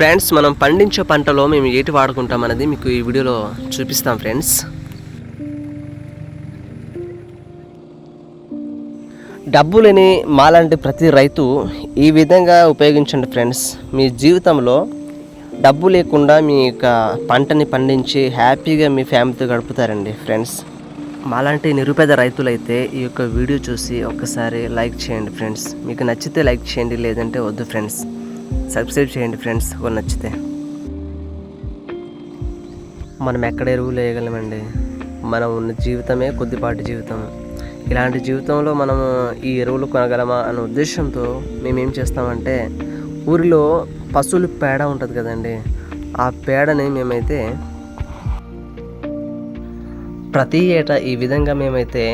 Friends మనం పండించే పంటలో మేము ఏటి వాడుకుంటాం అనేది మీకు ఈ వీడియోలో చూపిస్తాం ఫ్రెండ్స్. డబ్బు లేని మాలాంటి ప్రతి రైతు ఈ విధంగా ఉపయోగించండి ఫ్రెండ్స్. మీ జీవితంలో డబ్బు లేకుండా మీ యొక్క పంటని పండించి హ్యాపీగా మీ ఫ్యామిలీతో గడుపుతారండి ఫ్రెండ్స్. మాలాంటి నిరుపేద రైతులైతే ఈ యొక్క వీడియో చూసి ఒక్కసారి లైక్ చేయండి ఫ్రెండ్స్. మీకు నచ్చితే లైక్ చేయండి లేదంటే వద్దు ఫ్రెండ్స్. సబ్స్క్రైబ్ చేయండి ఫ్రెండ్స్ ఒక నచ్చితే. మనం ఎక్కడ ఎరువులు వేయగలమండి? మనం ఉన్న జీవితమే కొద్దిపాటి జీవితం. ఇలాంటి జీవితంలో మనము ఈ ఎరువులు కొనగలమా అనే ఉద్దేశంతో మేమేం చేస్తామంటే ఊరిలో పశువుల పేడ ఉంటుంది కదండి ఆ పేడని మేమైతే ప్రతి ఏటా ఈ విధంగా మేమైతే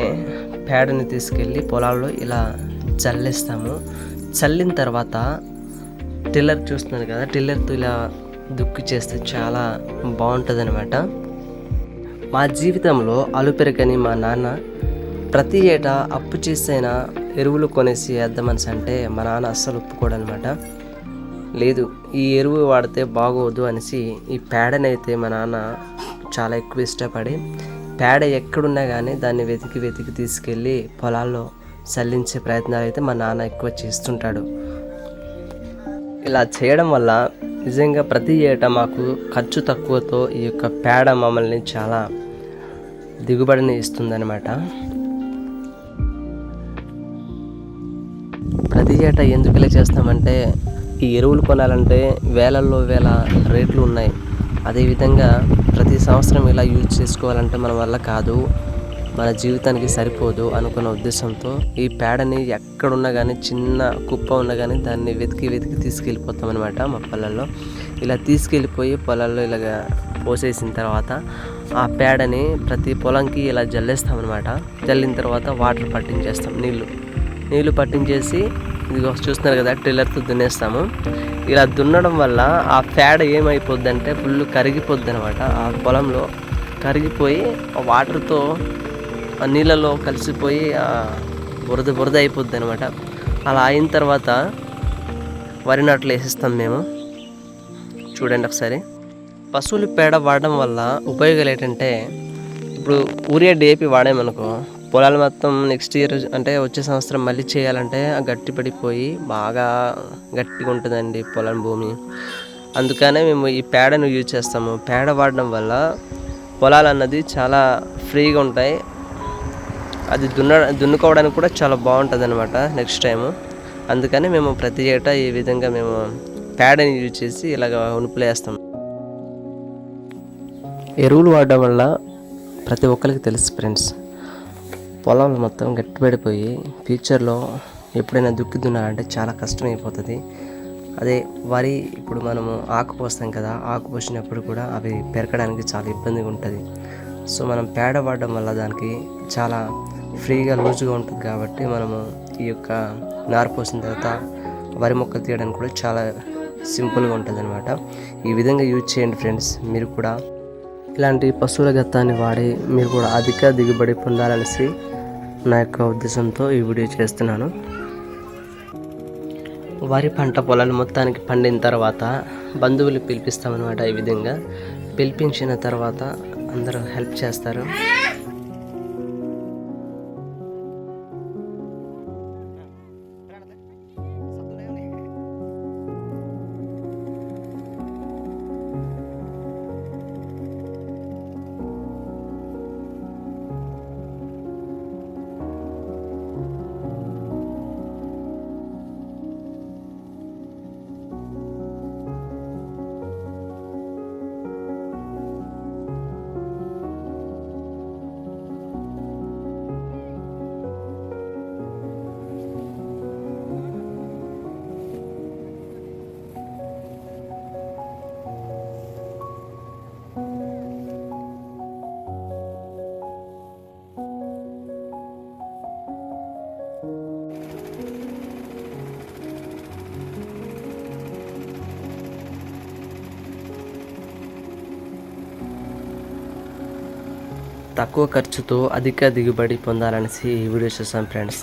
పేడని తీసుకెళ్ళి పొలాల్లో ఇలా చల్లేస్తాము. చల్లిన తర్వాత టిల్లర్ చూస్తున్నారు కదా టిల్లర్తో ఇలా దుక్కి చేస్తే చాలా బాగుంటుంది అనమాట మా జీవితంలో అలుపెరగని మా నాన్న ప్రతి ఏటా అప్పు చేసైనా ఎరువులు కొనేసి వేద్దామని అంటే మా నాన్న అస్సలు ఒప్పుకోడనమాట లేదు ఈ ఎరువు వాడితే బాగోదు అనేసి ఈ పేడనైతే మా నాన్న చాలా ఎక్కువ ఇష్టపడి పేడ ఎక్కడున్నా కానీ దాన్ని వెతికి వెతికి తీసుకెళ్ళి పొలాల్లో చల్లించే ప్రయత్నాలు అయితే మా నాన్న ఎక్కువ చేస్తుంటాడు. ఇలా చేయడం వల్ల నిజంగా ప్రతి ఏటా మాకు ఖర్చు తక్కువతో ఈ యొక్క పేడ మమ్మల్ని చాలా దిగుబడిని ఇస్తుందన్నమాట. ప్రతి ఏటా ఎందుకు ఇలా చేస్తామంటే ఈ ఎరువులు కొనాలంటే వేలల్లో వేల రేట్లు ఉన్నాయి. అదేవిధంగా ప్రతి సంవత్సరం ఇలా యూజ్ చేసుకోవాలంటే మన వల్ల కాదు. మన జీవితానికి సరిపోదు అనుకున్న ఉద్దేశంతో ఈ పేడని ఎక్కడున్నా కానీ చిన్న కుప్ప ఉన్నా కానీ దాన్ని వెతికి వెతికి తీసుకెళ్ళిపోతాం అనమాట మా పొలాల్లో. ఇలా తీసుకెళ్ళిపోయి పొలాల్లో ఇలాగ పోసేసిన తర్వాత ఆ పేడని ప్రతి పొలంకి ఇలా జల్లేస్తామన్నమాట జల్లిన తర్వాత వాటర్ పట్టించేస్తాం నీళ్ళు నీళ్ళు పట్టించేసి ఇదిగో చూస్తున్నారు కదా ట్రిల్లర్తో దున్నేస్తాము. ఇలా దున్నడం వల్ల ఆ పేడ ఏమైపోద్ది అంటే ఫుల్ కరిగిపోద్ది అనమాట ఆ పొలంలో కరిగిపోయి వాటర్తో ఆ నీళ్ళలో కలిసిపోయి బురద బురద అయిపోద్ది అనమాట అలా అయిన తర్వాత వరి నాట్లు వేసిస్తాం మేము. చూడండి ఒకసారి. పశువుల పేడ వాడడం వల్ల ఉపయోగాలు ఏంటంటే ఇప్పుడు ఊరియా డేపి వాడామనుకో పొలాలు మొత్తం నెక్స్ట్ ఇయర్ అంటే వచ్చే సంవత్సరం మళ్ళీ చేయాలంటే ఆ గట్టి పడిపోయి బాగా గట్టిగా ఉంటుందండి పొలం భూమి. అందుకనే మేము ఈ పేడను యూజ్ చేస్తాము. పేడ వాడడం వల్ల పొలాలు అన్నది చాలా ఫ్రీగా ఉంటాయి. అది దున్న దున్నుకోవడానికి కూడా చాలా బాగుంటుంది అనమాట నెక్స్ట్ టైము అందుకని మేము ప్రతి ఏటా ఈ విధంగా మేము పేడని యూజ్ చేసి ఇలాగ ఉనుపులు వేస్తాం. ఎరువులు వాడడం వల్ల ప్రతి ఒక్కరికి తెలుసు ఫ్రెండ్స్ పొలాలు మొత్తం గట్టిపడిపోయి ఫ్యూచర్లో ఎప్పుడైనా దుక్కి దున్నాలంటే చాలా కష్టమైపోతుంది. అదే వరి ఇప్పుడు మనము ఆకు పోస్తాం కదా ఆకు పోసినప్పుడు కూడా అవి పెరగడానికి చాలా ఇబ్బందిగా ఉంటుంది సో మనం పేడ వాడడం వల్ల దానికి చాలా ఫ్రీగా లూజ్గా ఉంటుంది కాబట్టి మనము ఈ యొక్క నారు పోసిన తర్వాత వరి మొక్కలు తీయడానికి కూడా చాలా సింపుల్గా ఉంటుంది అనమాట ఈ విధంగా యూజ్ చేయండి ఫ్రెండ్స్ మీరు కూడా. ఇలాంటి పశువుల గత్తాన్ని వాడి మీరు కూడా అధిక దిగుబడి పొందాలనేసి నా యొక్క ఉద్దేశంతో ఈ వీడియో చేస్తున్నాను. వరి పంట పొలాలు మొత్తానికి పండిన తర్వాత బంధువులు పిలిపిస్తామన్నమాట ఈ విధంగా. పిలిపించిన తర్వాత అందరూ హెల్ప్ చేస్తారు. తక్కువ ఖర్చుతో అధిక దిగుబడి పొందాలనేసి ఈ వీడియో చూసాం ఫ్రెండ్స్.